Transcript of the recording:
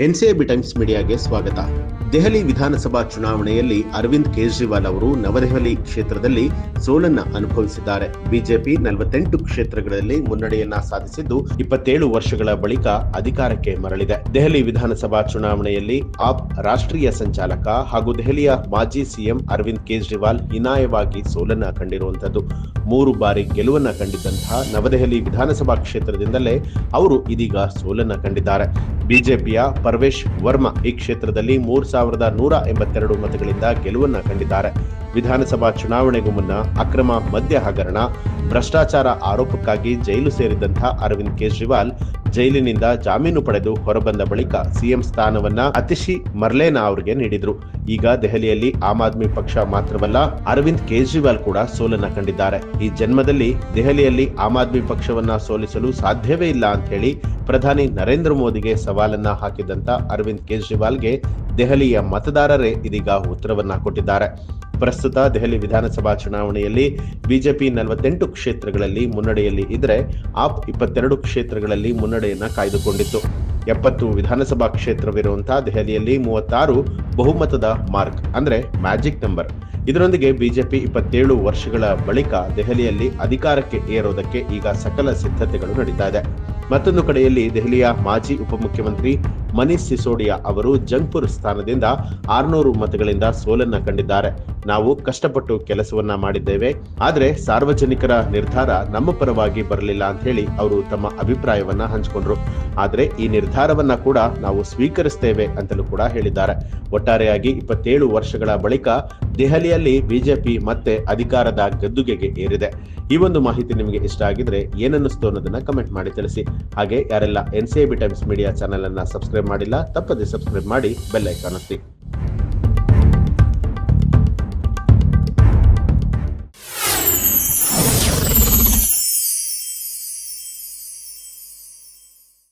NCIB times ಮೀಡಿಯಾಗೆ ಸ್ವಾಗತ. ದೆಹಲಿ ವಿಧಾನಸಭಾ ಚುನಾವಣೆಯಲ್ಲಿ ಅರವಿಂದ್ ಕೇಜ್ರಿವಾಲ್ ಅವರು ನವದೆಹಲಿ ಕ್ಷೇತ್ರದಲ್ಲಿ ಸೋಲನ್ನ ಅನುಭವಿಸಿದ್ದಾರೆ. ಬಿಜೆಪಿ ನಲವತ್ತೆಂಟು ಕ್ಷೇತ್ರಗಳಲ್ಲಿ ಮುನ್ನಡೆಯನ್ನ ಸಾಧಿಸಿದ್ದು ಇಪ್ಪತ್ತೇಳು ವರ್ಷಗಳ ಬಳಿಕ ಅಧಿಕಾರಕ್ಕೆ ಮರಳಿದೆ. ದೆಹಲಿ ವಿಧಾನಸಭಾ ಚುನಾವಣೆಯಲ್ಲಿ ಆಪ್ ರಾಷ್ಟ್ರೀಯ ಸಂಚಾಲಕ ಹಾಗೂ ದೆಹಲಿಯ ಮಾಜಿ ಸಿಎಂ ಅರವಿಂದ್ ಕೇಜ್ರಿವಾಲ್ ಹೀನಾಯವಾಗಿ ಸೋಲನ್ನ ಕಂಡಿರುವಂತದ್ದು ಮೂರು ಬಾರಿ ಗೆಲುವನ್ನ ಕಂಡಿದ್ದಂತಹ ನವದೆಹಲಿ ವಿಧಾನಸಭಾ ಕ್ಷೇತ್ರದಿಂದಲೇ ಅವರು ಇದೀಗ ಸೋಲನ್ನ ಕಂಡಿದ್ದಾರೆ. ಬಿಜೆಪಿಯ ಪರ್ವೇಶ್ ವರ್ಮಾ ಈ ಕ್ಷೇತ್ರದಲ್ಲಿ ಮೂರು ಸಾವಿರದ ನೂರ ಎಂಬತ್ತೆರಡು ಮತಗಳಿಂದ ಗೆಲುವನ್ನ ಕಂಡಿದ್ದಾರೆ. ವಿಧಾನಸಭಾ ಚುನಾವಣೆಗೂ ಮುನ್ನ ಅಕ್ರಮ ಮದ್ಯ ಹಗರಣ ಭ್ರಷ್ಟಾಚಾರ ಆರೋಪಕ್ಕಾಗಿ ಜೈಲು ಸೇರಿದಂತಹ ಅರವಿಂದ್ ಕೇಜ್ರಿವಾಲ್ ಜೈಲಿನಿಂದ ಜಾಮೀನು ಪಡೆದು ಹೊರಬಂದ ಬಳಿಕ ಸಿಎಂ ಸ್ಥಾನವನ್ನ ಅತಿಶಿ ಮರ್ಲೇನಾ ಅವರಿಗೆ ನೀಡಿದ್ರು. ಈಗ ದೆಹಲಿಯಲ್ಲಿ ಆಮ್ ಆದ್ಮಿ ಪಕ್ಷ ಮಾತ್ರವಲ್ಲ, ಅರವಿಂದ್ ಕೇಜ್ರಿವಾಲ್ ಕೂಡ ಸೋಲನ್ನ ಕಂಡಿದ್ದಾರೆ. ಈ ಜನ್ಮದಲ್ಲಿ ದೆಹಲಿಯಲ್ಲಿ ಆಮ್ ಆದ್ಮಿ ಪಕ್ಷವನ್ನ ಸೋಲಿಸಲು ಸಾಧ್ಯವೇ ಇಲ್ಲ ಅಂತ ಹೇಳಿ ಪ್ರಧಾನಿ ನರೇಂದ್ರ ಮೋದಿಗೆ ಸವಾಲನ್ನ ಹಾಕಿದಂತ ಅರವಿಂದ್ ಕೇಜ್ರಿವಾಲ್ಗೆ ದೆಹಲಿಯ ಮತದಾರರೇ ಇದೀಗ ಉತ್ತರವನ್ನ ಕೊಟ್ಟಿದ್ದಾರೆ. ಪ್ರಸ್ತುತ ದೆಹಲಿ ವಿಧಾನಸಭಾ ಚುನಾವಣೆಯಲ್ಲಿ ಬಿಜೆಪಿ ನಲವತ್ತೆಂಟು ಕ್ಷೇತ್ರಗಳಲ್ಲಿ ಮುನ್ನಡೆಯಲ್ಲಿ ಇದ್ರೆ ಆಪ್ ಇಪ್ಪತ್ತೆರಡು ಕ್ಷೇತ್ರಗಳಲ್ಲಿ ಮುನ್ನಡೆಯನ್ನ ಕಾಯ್ದುಕೊಂಡಿತ್ತು. ಎಪ್ಪತ್ತು ವಿಧಾನಸಭಾ ಕ್ಷೇತ್ರವಿರುವಂತಹ ದೆಹಲಿಯಲ್ಲಿ ಮೂವತ್ತಾರು ಬಹುಮತದ ಮಾರ್ಕ್, ಅಂದ್ರೆ ಮ್ಯಾಜಿಕ್ ನಂಬರ್. ಇದರೊಂದಿಗೆ ಬಿಜೆಪಿ ಇಪ್ಪತ್ತೇಳು ವರ್ಷಗಳ ಬಳಿಕ ದೆಹಲಿಯಲ್ಲಿ ಅಧಿಕಾರಕ್ಕೆ ಏರೋದಕ್ಕೆ ಈಗ ಸಕಲ ಸಿದ್ಧತೆಗಳು ನಡೀತಾ ಇದೆ. ಮತ್ತೊಂದು ಕಡೆಯಲ್ಲಿ ದೆಹಲಿಯ ಮಾಜಿ ಉಪಮುಖ್ಯಮಂತ್ರಿ ಮನೀಶ್ ಸಿಸೋಡಿಯಾ ಅವರು ಜಂಗ್ಪುರ್ ಸ್ಥಾನದಿಂದ ಆರ್ನೂರು ಮತಗಳಿಂದ ಸೋಲನ್ನ ಕಂಡಿದ್ದಾರೆ. ನಾವು ಕಷ್ಟಪಟ್ಟು ಕೆಲಸವನ್ನ ಮಾಡಿದ್ದೇವೆ. ಆದರೆ ಸಾರ್ವಜನಿಕರ ನಿರ್ಧಾರ ನಮ್ಮ ಪರವಾಗಿ ಬರಲಿಲ್ಲ ಅಂತ ಹೇಳಿ ಅವರು ತಮ್ಮ ಅಭಿಪ್ರಾಯವನ್ನ ಹಂಚಿಕೊಂಡ್ರು. ಆದರೆ ಈ ನಿರ್ಧಾರವನ್ನ ಕೂಡ ನಾವು ಸ್ವೀಕರಿಸ್ತೇವೆ ಅಂತಲೂ ಕೂಡ ಹೇಳಿದ್ದಾರೆ. ಒಟ್ಟಾರೆಯಾಗಿ ಇಪ್ಪತ್ತೇಳು ವರ್ಷಗಳ ಬಳಿಕ ದೆಹಲಿಯಲ್ಲಿ ಬಿಜೆಪಿ ಮತ್ತೆ ಅಧಿಕಾರದ ಗದ್ದುಗೆಗೆ ಏರಿದೆ. ಈ ಒಂದು ಮಾಹಿತಿ ನಿಮಗೆ ಇಷ್ಟ ಆಗಿದ್ರೆ ಏನನ್ನಿಸ್ತು ಅನ್ನೋದನ್ನ ಕಮೆಂಟ್ ಮಾಡಿ ತಿಳಿಸಿ. ಹಾಗೆ ಯಾರೆಲ್ಲ N B Times Media channel ಅನ್ನ ಸಬ್ಸ್ಕ್ರೈಬ್ ಮಾಡಿಲ್ಲ, ತಪ್ಪದೆ ಸಬ್ಸ್ಕ್ರೈಬ್ ಮಾಡಿ ಬೆಲ್ ಐಕಾನ್ ಒತ್ತಿ.